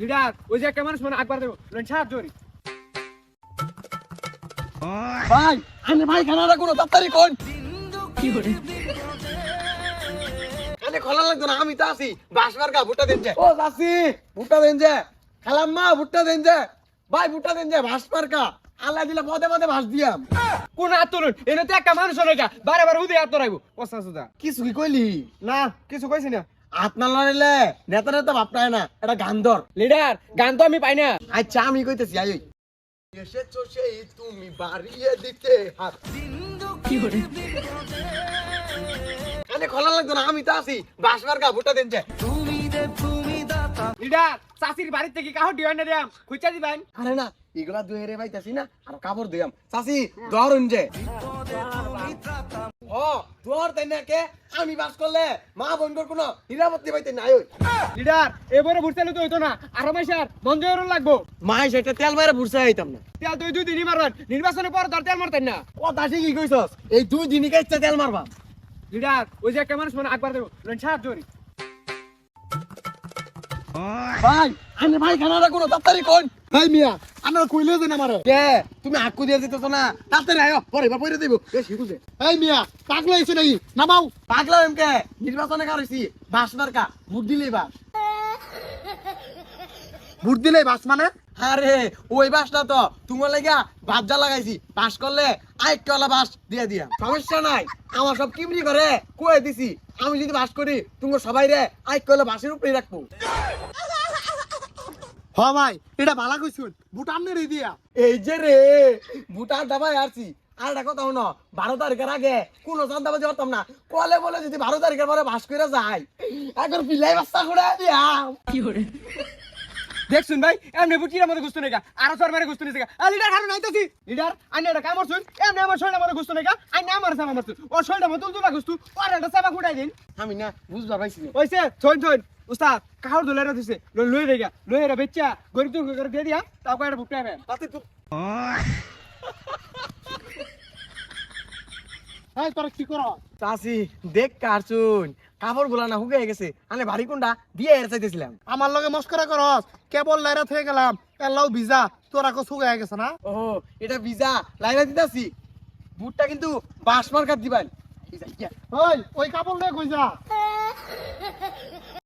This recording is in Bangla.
লিডার ওই যে একটা মানুষ মানে আকবার দেবো। লন সাহায্য করি ভাই আনে ভাই খানাটা কোনো তাড়াতাড়ি কোন কি করে? আনে খোলা লাগতো না আমি তো আছি। বাসবার গা ভুট্টা দেন যে। ও চাচি ভুট্টা দেন যে। খালাম্মা ভুট্টা দেন যে। ভাই ভুট্টা দেন যে বাসবার গা। আল্লাহ দিলে পদে পদে ভাস দিয়াম। কোন এনে তো একটা মানুষ হলে বারে বারে উদে সুদা। কিছু কি কইলি? না কিছু কইছি না। হাত না লড়াইলে নেতা নেতা ভাবটায় না এটা গান ধর লিডার গান তো আমি পাই না। আচ্ছা আমি কইতেছি আই এসেছ সেই তুমি বাড়িয়ে দিতে হাত। কি করে আনে খোলা লাগতো না আমি তো আছি। বাসবার গা ভুট্টা দেন যে লিডার চাষির বাড়ির থেকে কাহর ডিওয়ান না দিয়াম খুঁজা দিবেন। আরে না এগুলা দুই রে পাইতাছি না আর কাপড় দিয়াম চাচি ধরুন যে। ও তোর তাই না কে? আমি বাস করলে মা বোনগর কোনো নিরাপত্তি পাইতে নাই ওই। লিডার এবারে ভুরতেলে তো হইতো না। আরও মাইসার বন্ধ লাগবো। মাই সেটা তেল মারে বুঝতে আইতাম না। তেল তুই দুই দিনই মারবেন। নির্বাচনের পর তোর তেল মারতেন না। কথা ঠিকই কইছস এই দুই দিনই কাইতে তেল মারবা? লিডার ওই যে একটা মানুষ মানে আকবার দেবো। ভাই ভাই কোনো তাড়াতাড়ি কোন ভাই মিয়া আনার কইলে দেন আমারে কে তুমি আকু দিয়ে দিতেছ না? তাড়াতাড়ি আয়ো পরে বা পরে দেব বেশি এই মিয়া পাগলা হইছে নাকি? নামাও। পাগলা এমকে নির্বাচনে কার হইছি বাস মার্কা ভোট দিলেই বাস ভোট দিলেই বাস মানে? আরে ওই বাসটা তো তোমার লাগা বাজ্জা লাগাইছি। পাস করলে আইকলা বাস দিয়ে দিয়া। সমস্যা নাই আমার সব কিমরি করে কয়ে দিছি। আমি যদি বাস করি তুমি সবাই রে আইকলা বাসের উপরে রাখব হ ভাই এটা ভালো কইছুন। ভুটান রে দিয়া এই যে রে ভুটান দাবাই আসছি আর একটা কথা শুনো বারো তারিখের আগে কোনো চান্দাবাজি করতাম না। কলে বলে যদি বারো তারিখের পরে বাস করে যায় এখন পিলাই বাচ্চা করে দিয়া কি করে? দেখছুন ভাই এমনি বুটির আমাদের গুস্ত নেগা আরও সর মেরে গুস্ত নেগা আ লিডার হারু নাইতাছি লিডার আইনে এটা কামড় শুন এমনি আমার শরীর আমাদের গুস্ত নেগা আইনে আমার সামা মারছুন। ও শরীর আমার তুলতুলা গুস্তু ওর একটা সাবা ফুটাই দিন। আমি না বুঝবার পাইছি না। ওইছে ছইন ছইন উস্তাদ। কাহর দোলেরা দিছে লই লই দেগা লই এরা বেচ্চা গরিব তুই করে দিয়ে দিয়া তাও কয়টা বুকটা হবে তাতে তো এই তোরা কি করো চাষি দেখ কারছুন কাপড়গুলা না হুগে গেছে। আনে ভারী কোনটা দিয়ে এর চাইতেছিলাম আমার লগে মস্করা করস কেবল লাইরা থেকে গেলাম। এলাও ভিজা। তোর আকো সুগায় গেছে না? ও এটা ভিজা। লাইনা দিতাছি বুটটা কিন্তু বাস মার্কার দিবেন ওই ওই কাপড় লয়ে কই যা।